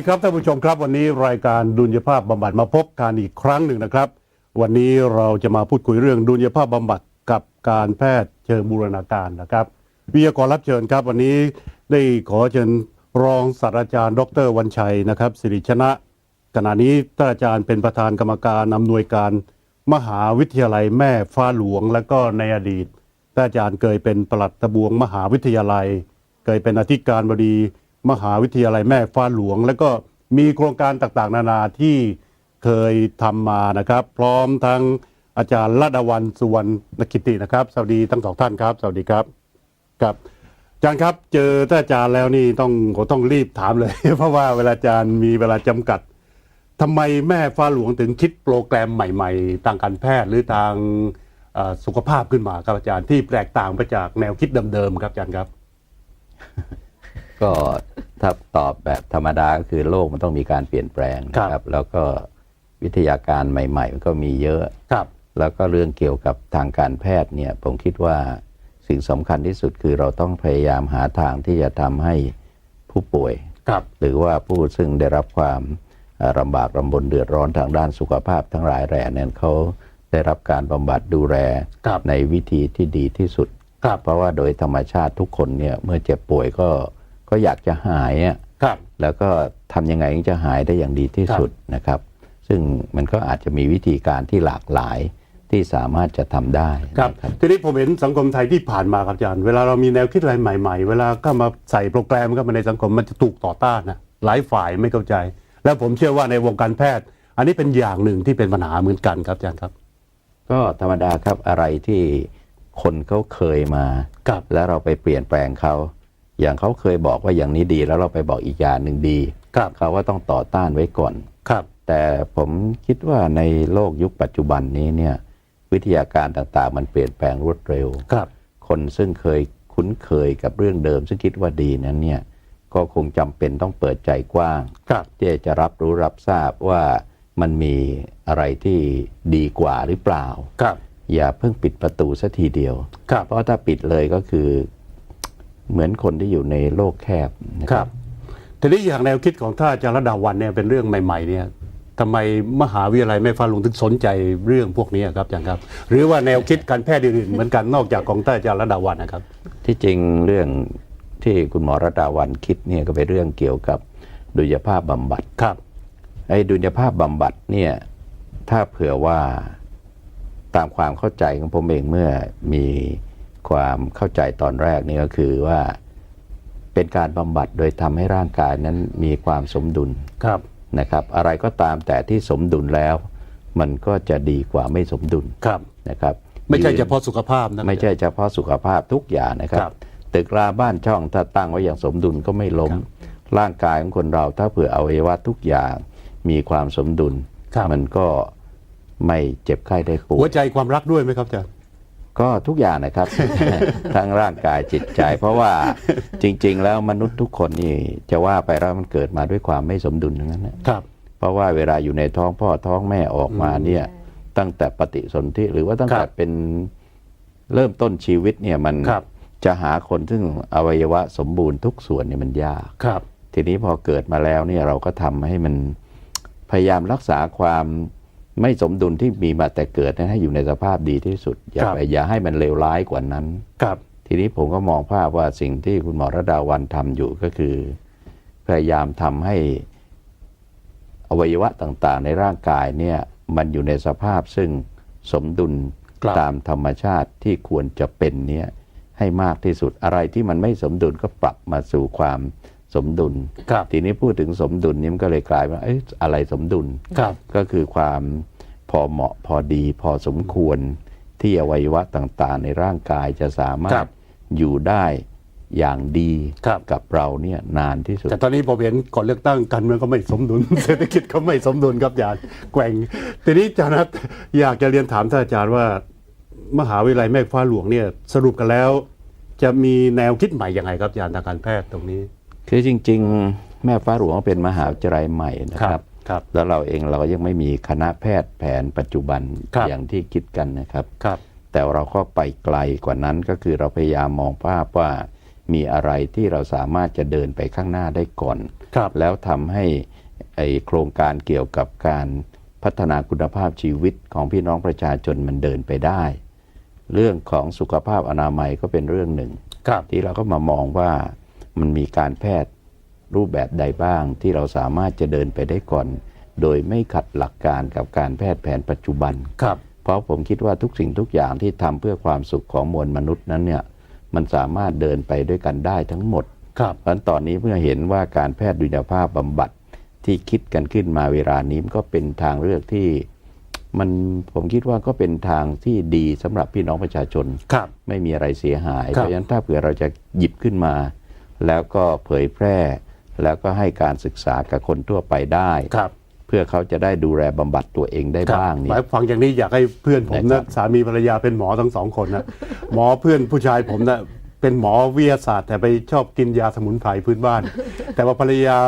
ดีครับท่านผู้ชมครับ วันนี้รายการดุลยภาพบำบัดมาพบกันอีกครั้งหนึ่งนะครับ วันนี้เราจะมาพูดคุยเรื่องดุลยภาพบำบัดกับการแพทย์เชิงบูรณาการนะครับวิทยากรรับเชิญครับ วันนี้ได้ขอเชิญรองศาสตราจารย์ ดรวันชัยนะครับสิริชนะขณะนี้ท่านอาจารย์เป็นประธานกรรมการอำนวยการมหาวิทยาลัยแม่ฟ้าหลวง และก็ในอดีตท่านอาจารย์เคยเป็นปลัดตะบวงมหาวิทยาลัย เคยเป็นอธิการบดี มหาวิทยาลัยแม่ฟ้าหลวง แล้วก็มีโครงการต่างๆ นานาที่เคยทำมานะครับ พร้อมทั้งอาจารย์ระดาวันสุวรรณกิตินะครับ สวัสดีทั้งสองท่านครับ สวัสดีครับครับอาจารย์ครับเจอท่านอาจารย์แล้วนี่ต้องผมต้องรีบถามเลย เพราะว่าเวลาอาจารย์มีเวลาจำกัดทำไมแม่ฟ้าหลวงถึงคิดโปรแกรมใหม่ ๆ ทางการแพทย์หรือทางสุขภาพขึ้นมาครับอาจารย์ที่แตกต่างไปจากแนวคิดเดิมๆครับอาจารย์ครับ ก็ถ้าตอบแบบธรรมดาก็คือโลกมันต้องมีการเปลี่ยนแปลงนะคครัรับบแล้วก็วิทยาการใหม่ ๆ มันก็มีเยอะครับ แล้วก็เรื่องเกี่ยวกับทางการแพทย์เนี่ย ผมคิดว่าสิ่งสำคัญที่สุดคือเราต้องพยายามหาทางที่จะทำให้ผู้ป่วยครับหรือว่าผู้ซึ่งได้รับความเอ่อลำบากลำบนเดือดร้อนทางด้านสุขภาพทั้งหลายแหล่เนี่ยเขาได้รับการบำบัดดูแลครับในวิธีที่ดีที่สุดครับเพราะว่าโดยธรรมชาติทุกคนเนี่ยเมื่อเจ็บป่วยก็ ก็อยากจะหายอะครับ แล้วก็ทำยังไงถึงจะหายได้อย่างดีที่สุดนะครับ ซึ่งมันก็อาจจะมีวิธีการที่หลากหลายที่สามารถจะทำได้ครับ นะ ทีนี้ผมเห็นสังคมไทยที่ผ่านมาครับอาจารย์ เวลาเรามีแนวคิดอะไรใหม่ ๆ เวลาก็มาใส่โปรแกรมเข้ามาในสังคมมันจะถูกต่อต้านนะหลายฝ่ายไม่เข้าใจ แล้วผมเชื่อว่าในวงการแพทย์ อันนี้เป็นอย่างหนึ่งที่เป็นปัญหาเหมือนกันครับอาจารย์ครับ ก็ธรรมดาครับอะไรที่คนเขาเคยมา ครับ แล้วเราไปเปลี่ยนแปลงเขา อย่างเขาเคยบอกว่าอย่างนี้ดีแล้วเราไปบอกอีกอย่างหนึ่งดีครับเขาก็ต้องต่อต้านไว้ก่อนครับ แต่ผมคิดว่าในโลกยุคปัจจุบันนี้เนี่ยวิทยาการต่างๆ มันเปลี่ยนแปลงรวดเร็วครับ คนซึ่งเคยคุ้นเคยกับเรื่องเดิม ซึ่งคิดว่าดีนั้นเนี่ยก็คงจำเป็นต้องเปิดใจกว้างครับที่จะรับรู้รับทราบว่ามันมีอะไรที่ดีกว่าหรือเปล่าครับอย่าเพิ่งปิดประตูสัทีเดียวครับเพราะถ้าปิดเลยก็คือ เหมือนคนที่อยู่ในโลกแคบนะครับทีนี้อย่างแนวคิดของท่านอาจารย์ระดาวันเนี่ยเป็นเรื่องใหม่ ๆ เนี่ยทำไมมหาวิทยาลัยแม่ฟ้าหลวงถึงสนใจเรื่องพวกนี้ครับอาจารย์ครับ หรือว่าแนวคิดการแพทย์อื่นๆเหมือนกันนอกจากของท่านอาจารย์ระดาวันนะครับ ที่จริงเรื่องที่คุณหมอระดาวันคิดเนี่ยก็เป็นเรื่องเกี่ยวกับดุลยภาพบำบัดครับไอ้ดุลยภาพบำบัดเนี่ยถ้าเผื่อว่าตามความเข้าใจของผมเองเมื่อมี ความเข้าใจตอนแรกนี่ก็คือว่าเป็นการบำบัดโดยทำให้ร่างกายนั้นมีความสมดุลครับนะครับ อะไรก็ตามแต่ที่สมดุลแล้ว มันก็จะดีกว่าไม่สมดุลครับนะครับ ไม่ใช่ยืนเฉพาะสุขภาพนะไม่ใช่เฉพาะสุขภาพทุกอย่างนะครัครับบตึกราบ้านช่องถ้าตั้งไว้อย่างสมดุลก็ไม่ล้ม ร่างกายของคนเราถ้าเผื่ออวัยวะทุกอย่างมีความสมดุลครับมันก็ไม่เจ็บไข้ได้ป่วหัวยใจความรักด้วยไหมครับอาจารย์ ก็ทุกอย่างนะครับ ทั้งร่างกายจิตใจ เพราะว่าจริง ๆ แล้วมนุษย์ทุกคนนี่จะว่าไปแล้วมันเกิดมาด้วยความไม่สมดุลทั้งนั้นนะครับ เพราะว่าเวลาอยู่ในท้องพ่อท้องแม่ออกมาเนี่ยตั้งแต่ปฏิสนธิหรือว่าตั้งครัแต่บเป็นเริ่มต้นชีวิตเนี่ยมันครับจะหาคนซึ่งอวัยวะสมบูรณ์ทุกส่วนเนี่ยมันยากครับ ทีนี้พอเกิดมาแล้วเนี่ยเราก็ทำให้มันพยายามรักษาความ ไม่สมดุลที่มีมาแต่เกิดนะให้อยู่ในสภาพดีที่สุด อย่าครับไปอย่าให้มันเลวร้ายกว่านั้นครับ ทีนี้ผมก็มองภาพว่าสิ่งที่คุณหมอระดาวันทำอยู่ก็คือ พยายามทำให้อวัยวะต่างๆ ในร่างกายเนี่ยมันอยู่ในสภาพซึ่งสมดุลครับตามธรรมชาติที่ควรจะเป็นเนี่ยให้มากที่สุดอะไรที่มันไม่สมดุลก็ปรับมาสู่ความสมดุลครับทีนี้พูดถึงสมดุลนี่มันก็เลยกลายว่าเอ๊ะอะไรสมดุลครับก็คือความ พอเหมาะพอดีพอสมควรที่อวัยวะต่างๆ ในร่างกายจะสามารครัถบอยู่ได้อย่างดีครับกับเราเนี่ยนานที่สุด แต่ตอนนี้ผมเห็นก่อนเลือกตั้งการเมืองก็ไม่สมดุล เศรษฐกิจก็ไม่สมดุลครับอาจารย์แกว่งทีนี้อาจารย์นัทอยากจะเรียนถามท่านอาจารย์ว่า มหาวิทยาลัยแม่ฟ้าหลวงเนี่ยสรุปกันแล้ว จะมีแนวคิดใหม่ยังไงครับอาจารย์ทางการแพทย์ตรงนี้ คือจริง ๆ แม่ฟ้าหลวงเป็นมหาวิทยาลัยใหม่นะครับ ครับแล้วเราเองเราก็ยังไม่มีคณะแพทย์แผนปัจจุบันครับอย่างที่คิดกันนะครับครับ แต่เราก็ไปไกลกว่านั้นก็คือเราพยายามมองภาพว่ามีอะไรที่เราสามารถจะเดินไปข้างหน้าได้ก่อนครับแล้วทำให้อโครงการเกี่ยวกับการพัฒนาคุณภาพชีวิตของพี่น้องประชาชนมันเดินไปได้ เรื่องของสุขภาพอนามัยก็เป็นเรื่องหนึ่งครับที่เราก็มามองว่ามันมีการแพทย์ รูปแบบใดบ้างที่เราสามารถจะเดินไปได้ก่อน โดยไม่ขัดหลักการกับการแพทย์แผนปัจจุบันครับเพราะผมคิดว่าทุกสิ่งทุกอย่างที่ทำเพื่อความสุขของมวลมนุษย์นั้นเนี่ยมันสามารถเดินไปด้วยกันได้ทั้งหมดครับเพราะฉะนั้นตอนนี้เมื่อเห็นว่าการแพทย์ดุลยภาพบำบัดที่คิดกันขึ้นมาเวลานี้มันก็เป็นทางเลือกที่มันผมคิดว่าก็เป็นทางที่ดีสำหรับพี่น้องประชาชนครับไม่มีอะไรเสียหายครับเพราะฉะนั้นถ้าเผื่อเราจะหยิบขึ้นมา แล้วก็เผยแพร่ แล้วก็ให้การศึกษากับคนทั่วไปได้ครับเพื่อเขาจะได้ดูแลบำบัดตัวเองได้ครับบ้างหเนี่มายยฟังอย่างนี้อยากให้เพื่อนผมนะครันะบสามีภรรยาเป็นหมอทั้งสองคนนะหมอเพื่อนผู้ชายผมนะเป็นหมอวิทยาศาสตร์ แต่ไปชอบกินยาสมุนไพรพื้นบ้าน แต่ว่าภรรยา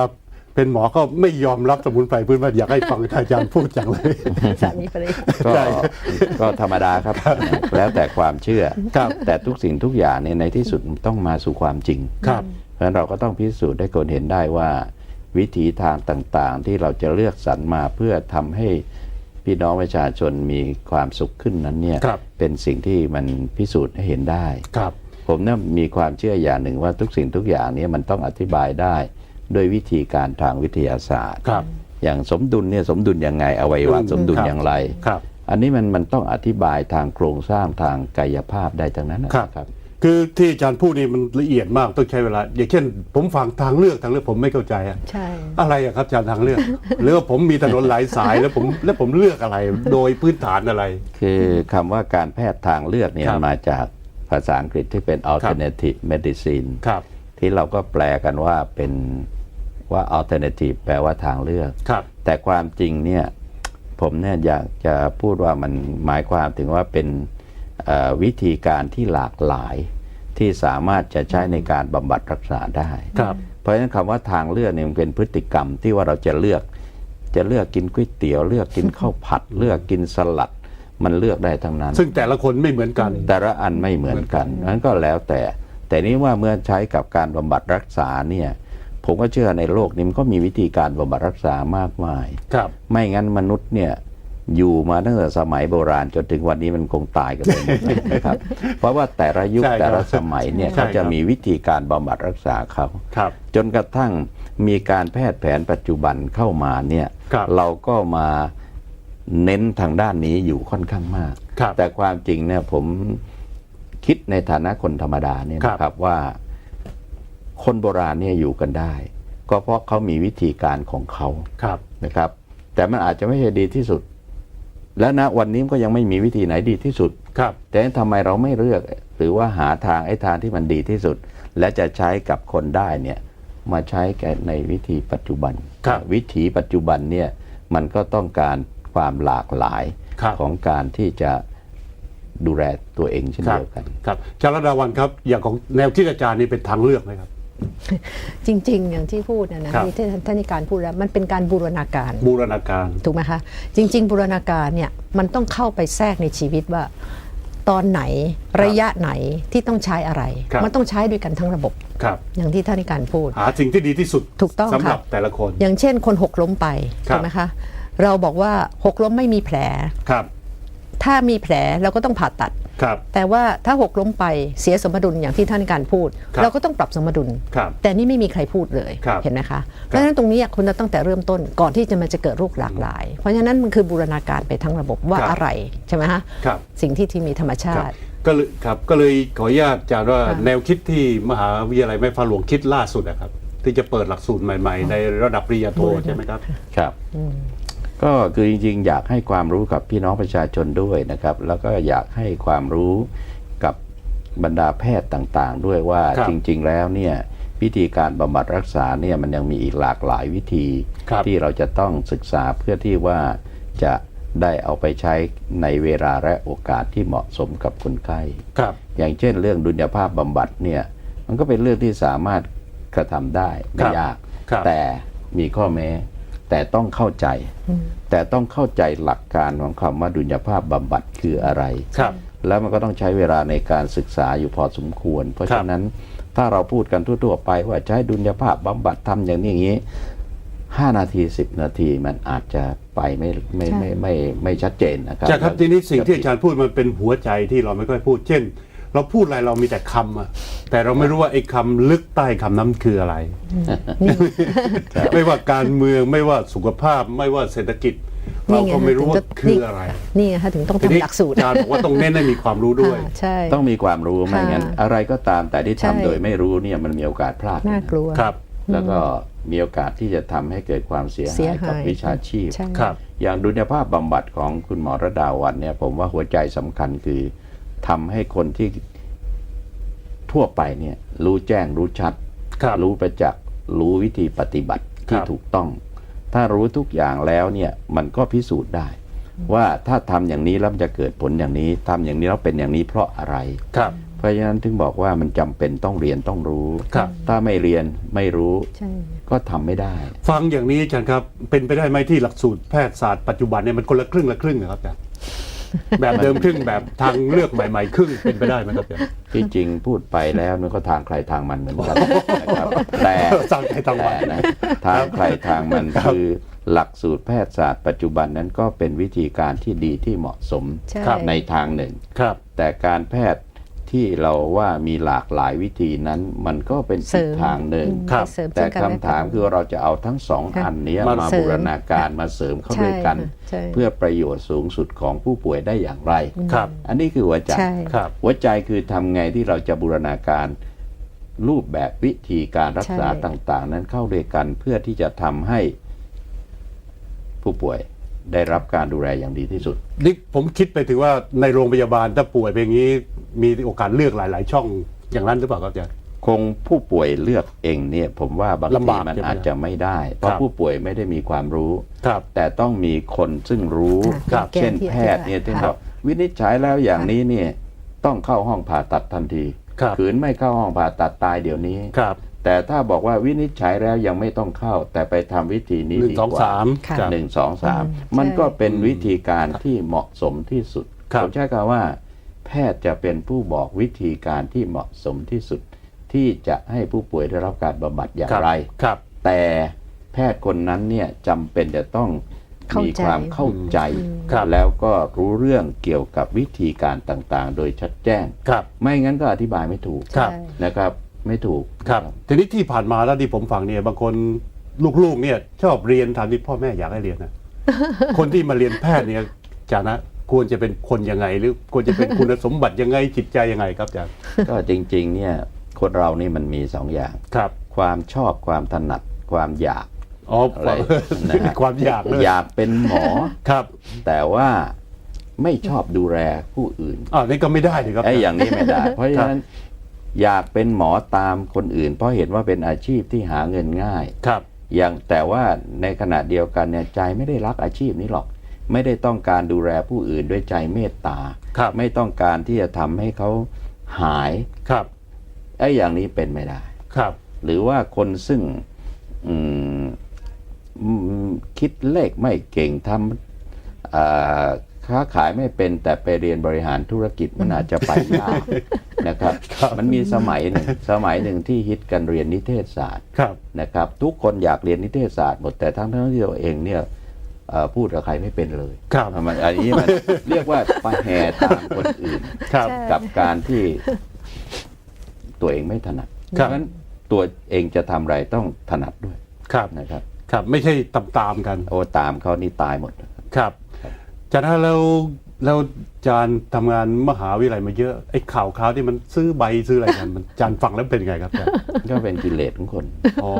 เป็นหมอก็ไม่ยอมรับสมุนไพรพื้นบ้านอยากให้ฟังอาจารย์พูดจังเลยสามีภรรยาก็ใช่ก็ธรรมดาครับ แล้วแต่ความเชื่อครับแต่ทุกสิ่งทุกอย่างเนี่ยในที่สุดต้องมาสู่ความจริงครับเพ ราะฉะนั้นเราก็ต้องพิสูจน์ให้คนเห็นได้ว่า วิถีทางต่างๆ ที่เราจะเลือกสรรมาเพื่อทำให้พี่น้องประชาชนมีความสุขขึ้นนั้นเนี่ยครับเป็นสิ่งที่มันพิสูจน์ให้เห็นได้ครับผมเนี่ยมีความเชื่ออย่างหนึ่งว่าทุกสิ่งทุกอย่างเนี้มันต้องอธิบายได้ ด้วยวิธีการทางวิทยาศาสตร์ครับ อย่างสมดุลเนี่ยสมดุลยังไงอวัยวะอืมสมดุลครับอย่างไรครับ อันนี้มันมันต้องอธิบายทางโครงสร้างทางกายภาพได้ทั้งนั้นนะครับ ครับคือที่อาจารย์พูดนี่มันละเอียดมากต้องใช้เวลา อย่างเช่น ผมฟังทางเลือกทางเลือกผมไม่เข้าใจอะใช่ อะไรอะครับอาจารย์ทางเลือก หรือว่าผมมีถนนหลายสายแล้วผมแล้วผมเลือกอะไร โดยพื้นฐานอะไร คือคำว่าการแพทย์ทางเลือกเนี่ยครับ มาจากภาษาอังกฤษที่เป็น alternative medicine ครับ ที่เราก็แปลกันว่าเป็นว่า alternative แปลว่าทางเลือก ครับ แต่ความจริงเนี่ยผมเนี่ยอยากจะพูดว่ามันหมายความถึงว่าเป็นเอ่อ วิธีการที่หลากหลายที่สามารถจะใช้ในการบำบัดรักษาได้ครับเพราะฉะนั้นคำว่าทางเลือกเนี่ยมันเป็นพฤติกรรมที่ว่าเราจะเลือกจะเลือกกินก๋วยเตี๋ยวเลือกกินข้าวผัด เลือกกินสลัดมันเลือกได้ทั้งนั้น ซึ่งแต่ละคนไม่เหมือนกัน แต่ละอันไม่เหมือนกันนั้นก็แล้วแต่ แต่นี้ว่าเมื่อใช้กับการบำบัดรักษาเนี่ยผมก็เชื่อในโลกนี้มันก็มีวิธีการบำบัดรักษามากมาย ครับ ไม่งั้นมนุษย์เนี่ย อยู่มาตั้งแต่สมัยโบราณจนถึงวันนี้มันคงตายกันไปหมดเลยนะครับ เพราะว่าแต่ละยุคใช่ครับแต่ละสมัยเนี่ยใช่เขาจะครับมีวิธีการบำบัดรักษาเขาครับจนกระทั่งมีการแพทย์แผนปัจจุบันเข้ามาเนี่ยครับเราก็มาเน้นทางด้านนี้อยู่ค่อนข้างมากครับแต่ความจริงเนี่ยผมคิดในฐานะคนธรรมดาเนี่ยครับนะครับว่าคนโบราณเนี่ยอยู่กันได้ ก็เพราะเขามีวิธีการของเขาครับนะครับ แต่มันอาจจะไม่ใช่ดีที่สุด และณวันนี้ก็ยังไม่มีวิธีไหนดีที่สุด ครับ แต่ทำไมเราไม่เลือก หรือว่าหาทางไอ้ทางที่มันดีที่สุด และจะใช้กับคนได้เนี่ยมาใช้แก่ในวิธีปัจจุบันครับวิถีปัจจุบันเนี่ยมันก็ต้องการความหลากหลายครับของการที่จะดูแลตัวเองเช่นครับ เดียวกัน ครับอาจารย์ระดาวันครับอย่างของแนวคิดอาจารย์นี่เป็นทางเลือกไหมครับ จริง ๆ อย่างที่พูดนะนะครับ ที่ท่านท่านนิการพูดแล้วมันเป็นการบูรณาการ บูรณาการ ถูกไหมคะ จริง ๆ บูรณาการเนี่ยมันต้องเข้าไปแทรกในชีวิตว่า ตอนไหนระยะไหนที่ต้องใช้อะไร ครับ มันต้องใช้ด้วยกันทั้งระบบ ครับ อย่างที่ท่านนิการพูด หาสิ่งที่ดีที่สุดถูกต้องสำหรับค่ะ แต่ละคน อย่างเช่นคนหกล้มไปครับใช่ไหมคะ เราบอกว่าหกล้มไม่มีแผล ครับ ถ้ามีแผลเราก็ต้องผ่าตัด ครับ แต่ว่าถ้าหกล้มไปเสียสมดุลอย่างที่ท่านการพูด ครับเราก็ต้องปรับสมดุล ครับแต่นี่ไม่มีใครพูดเลยครับเห็นไหมคะ เพราะฉะนั้นตรงนี้คุณจะตั้งแต่เริ่มต้นก่อนที่จะมันจะเกิดโรคหลากหลาย เพราะฉะนั้นมันคือบูรณาการไปทั้งระบบว่าครับ อะไรใช่ไหมฮะครับ สิ่งที่ที่มีธรรมชาครับติ ก็เลยครับก็เลยขออนุญาตอาจารย์ว่าค่ะ แนวคิดที่มหาวิทยาลัยแม่ฟ้าหลวงคิดล่าสุดนะครับ ที่จะเปิดหลักสูตรใหม่ ๆ ในระดับปริญญาโทใช่ไหมครับ ครับ ก็คือจริงๆ อยากให้ความรู้กับพี่น้องประชาชนด้วยนะครับ แล้วก็อยากให้ความรู้กับบรรดาแพทย์ต่างๆ ด้วยว่าครับจริง ๆ แล้วเนี่ยวิธีการบำบัดรักษาเนี่ยมันยังมีอีกหลากหลายวิธีครับ ที่เราจะต้องศึกษาเพื่อที่ว่าจะได้เอาไปใช้ในเวลาและโอกาสที่เหมาะสมกับคนไข้ ครับ อย่างเช่นเรื่องดุลยภาพบำบัดเนี่ยมันก็เป็นเรื่องที่สามารถกระทำได้ไม่ครับยาก ครับแต่มีข้อแม้ แต่ต้องเข้าใจ แต่ต้องเข้าใจหลักการของคำว่าดุลยภาพบำบัดคืออะไรครับแล้วมันก็ต้องใช้เวลาในการศึกษาอยู่พอสมควร เพราะครับฉะนั้นถ้าเราพูดกันทั่วๆไปว่าใช้ดุลยภาพบำบัดทำอย่างนี้อย่างนี้5นาที10นาทีมันอาจจะไปไม่ไม่ไม่ไมไม่ไม่ชัดเจนนะครับใช่ครับทีนี้สิ่งที่อาจารย์พูดมันเป็นหัวใจที่เราไม่ค่อยพูดเช่น เราพูดอะไรเรามีแต่คำอะแต่เราไม่รู้ว่าไอ้คำลึกใต้คำนั้นคืออะไร ไม่ว่าการเมืองไม่ว่าสุขภาพไม่ว่าเศรษฐกิจ เราก็ไม่รู้ว่าคืออะไร นี่ไงคะถึงต้องทีนี้ทำหลักสูตรอาจารย์บอกว่าต้องเน้นให้มีความรู้ด้วยอ่าใช่ต้องมีความรู้ไม่งั้นค่ะอะไรก็ตามแต่ที่ใช่ทำโดยไม่รู้เนี่ยมันมีโอกาสพลาดน่ากลัวครับ แล้วก็มีโอกาสที่จะทำให้เกิดความเสียเสียหายกับหายวิชาชีพใช่ครับ อย่างดุลยภาพบำบัดของคุณหมอระดาวันเนี่ยผมว่าหัวใจสำคัญคือ ทำให้คนที่ทั่วไปเนี่ยรู้แจ้งรู้ชัดครับรู้ประจักษ์รู้วิธีปฏิบัติที่ครับ ถูกต้อง ถ้ารู้ทุกอย่างแล้วเนี่ยมันก็พิสูจน์ได้ ว่าถ้าทำอย่างนี้แล้วมันจะเกิดผลอย่างนี้ทำอย่างนี้แล้วเป็นอย่างนี้เพราะอะไร ครับ เพราะฉะนั้นถึงบอกว่ามันจำเป็นต้องเรียนต้องรู้ ครับ ถ้าไม่เรียนไม่รู้ใช่ ก็ทำไม่ได้ ฟังอย่างนี้อาจารย์ครับ เป็นไปได้ไหมที่หลักสูตรแพทยศาสตร์ปัจจุบันเนี่ยมันคนละครึ่งละครึ่งนะครับอาจารย์ แบบเดิมครึ่งแบบทางเลือกใหม่ ๆ ครึ่งเป็นไปได้ไหมครับอาจารย์ที่จริงพูดไปแล้วมันก็ทางใครทางมันเหมือนกันนะครับแต่สร้างใจทางแต่วันนะทางใครทางมันคือหลักสูตรแพทยศาสตร์ปัจจุบันนั้นก็เป็นวิธีการที่ดีที่เหมาะสมใช่ในทางหนึ่งครับแต่การแพทย์ ที่เราว่ามีหลากหลายวิธีนั้น มันก็เป็นเสริอีกมทางหนึ่งครับเสริมแต่ซึ่งกันคำและกันถามคือเราจะเอาทั้งสองค่ะอันเนี้ยมามาเสริมบูรณาการมาเสริมเข้าด้วยกันใช่ค่ะใช่เพื่อประโยชน์สูงสุดของผู้ป่วยได้อย่างไรครับ อันนี้คือหัวใจใช่ครับหัวใจคือทำไงที่เราจะบูรณาการรูปแบบวิธีการรักษาใช่ต่าง ๆ นั้นเข้าด้วยกันเพื่อที่จะทำให้ผู้ป่วย ได้รับการดูแลอย่างดีที่สุด นี่ผมคิดไปถึงว่าในโรงพยาบาลถ้าป่วยเป็นอย่างนี้มีโอกาสเลือกหลาย ๆ ช่องอย่างนั้นหรือเปล่าครับอาจารย์ คงผู้ป่วยเลือกเองเนี่ยผมว่าบางลำทีบากมันใช่ไหมอาจจะไม่ได้ เพราะครับผู้ป่วยไม่ได้มีความรู้ ครับแต่ต้องมีคนซึ่งรู้ครับเช่นแพทย์เนี่ยที่คบรัอบกวินิจฉัยแล้วอย่างนี้เนี่ยต้องเข้าห้องผ่าตัดทันทีครับ ขืนไม่เข้าห้องผ่าตัดตายเดี๋ยวนี้ ครับ แต่ถ้าบอกว่าวินิจฉัยแล้วยังไม่ต้องเข้า แต่ไปทำวิธีนี้หนึ่งดีสองกว่าสามค่ะครับหนึ่งสองสามอืมมันใช่ก็เป็นวิธีการที่เหมาะสมที่สุดครับผมใช้คำว่า แพทย์จะเป็นผู้บอกวิธีการที่เหมาะสมที่สุด ที่จะให้ผู้ป่วยได้รับการบำบัดอย่างครับไรครับ แต่แพทย์คนนั้นเนี่ยจำเป็นจะต้องเข้ามีใจความเข้าใจครับแล้วก็รู้เรื่องเกี่ยวกับวิธีการต่างๆ โดยชัดแจ้งครับไม่งั้นก็อธิบายไม่ถูกครับใช่นะครับ ไม่ถูกครับทีนี้ที่ผ่านมาแล้วที่ผมฟังเนี่ยบางคนลูกๆเนี่ยชอบเรียนทางที่พ่อแม่อยากให้เรียนนะคนที่มาเรียนแพทย์เนี่ยจานะควรจะเป็นคนยังไง หรือควรจะเป็นคุณสมบัติยังไงจิตใจยังไงครับอาจารย์ก็จริง ๆ เนี่ยคนเรานี่มันมีสองอย่างครับ ความชอบความถนัดความอยากอ๋ออะไรนะฮะความอยากเลยอยากเป็นหมอครับ แต่ว่าไม่ชอบดูแลผู้อื่นอ่านี่ก็ไม่ได้ดิครับไอ้อย่างนี้ไม่ได้ เพราะฉะนั้น อยากเป็นหมอตามคนอื่น เพราะเห็นว่าเป็นอาชีพที่หาเงินง่าย ครับ อย่างแต่ว่าในขณะเดียวกันเนี่ยใจไม่ได้รักอาชีพนี้หรอก ไม่ได้ต้องการดูแลผู้อื่นด้วยใจเมตตา ครับ ไม่ต้องการที่จะทำให้เขาหายครับ ไอ้อย่างนี้เป็นไม่ได้ ครับ หรือว่าคนซึ่งอืมอืมคิดเลขไม่เก่งทำอ่า ค้าขายไม่เป็นแต่ไปเรียนบริหารธุรกิจมันอาจจะไปยากนะครับ มันมีสมัยหนึ่งสมัยหนึ่งที่ฮิตกันเรียนนิเทศศาสตร์ครับนะครับ ทุกคนอยากเรียนนิเทศศาสตร์หมดแต่ทั้งทั้งที่ตัวเองเนี่ยเอ่อพูดกับใครไม่เป็นเลยครับมันอันนี้มันเรียกว่าไปแห่ตามคนอื่นครับใช่กับการที่ตัวเองไม่ถนัดครัเพบราะฉะนั้นตัวเองจะทำอะไรต้องถนัดด้วยครับนะครับ ครับ ไม่ใช่ตามตามๆกัน โอ้ตามเขานี่ตายหมดครับ จารย์แล้วแล้วอาจารย์ทำงานมหาวิทยาลัยมาเยอะไอ้ข่าวข่าวที่มันซื้อใบซื้ออะไรกันมันอาจารย์ฟังแล้วเป็นไงครับอาจารย์ก็เป็นกิเลสของคนอ๋อ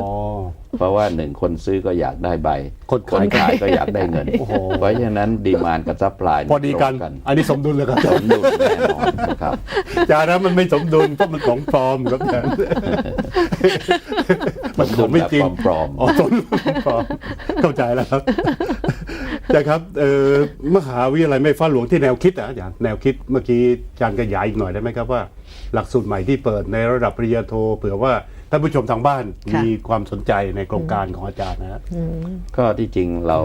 เพราะว่าหนึ่งคนซื้อก็อยากได้ใบ คนขายขายก็อยากได้เงินโอ้โหเพราะฉะนั้นดีมานกับซัพพลายพอดีกัน อันนี้สมดุลเลยครับอาสจารมย์ดุลแน่นอนนะครับอาจารย์นะมันไม่สมดุลเพราะมันของปลอมครับอาจารย์มันของไม่จริงปลอมๆอ๋อสมดุลปลอมเข้าใจแล้วครับ อาจารย์ครับเอ่อมหาวิทยาลัยไม่ฟ้าหลวงที่แนวคิดอะอาจารย์แนวคิดเมื่อกี้อาจารย์ขยายอีกหน่อยได้ไหมครับว่า หลักสูตรใหม่ที่เปิดในระดับปริญญาโทเผื่อว่าท่านผู้ชมทางบ้านค่ะมีความสนใจในโครงการของอาจารย์นะฮะอืมก็ที่จริงเรา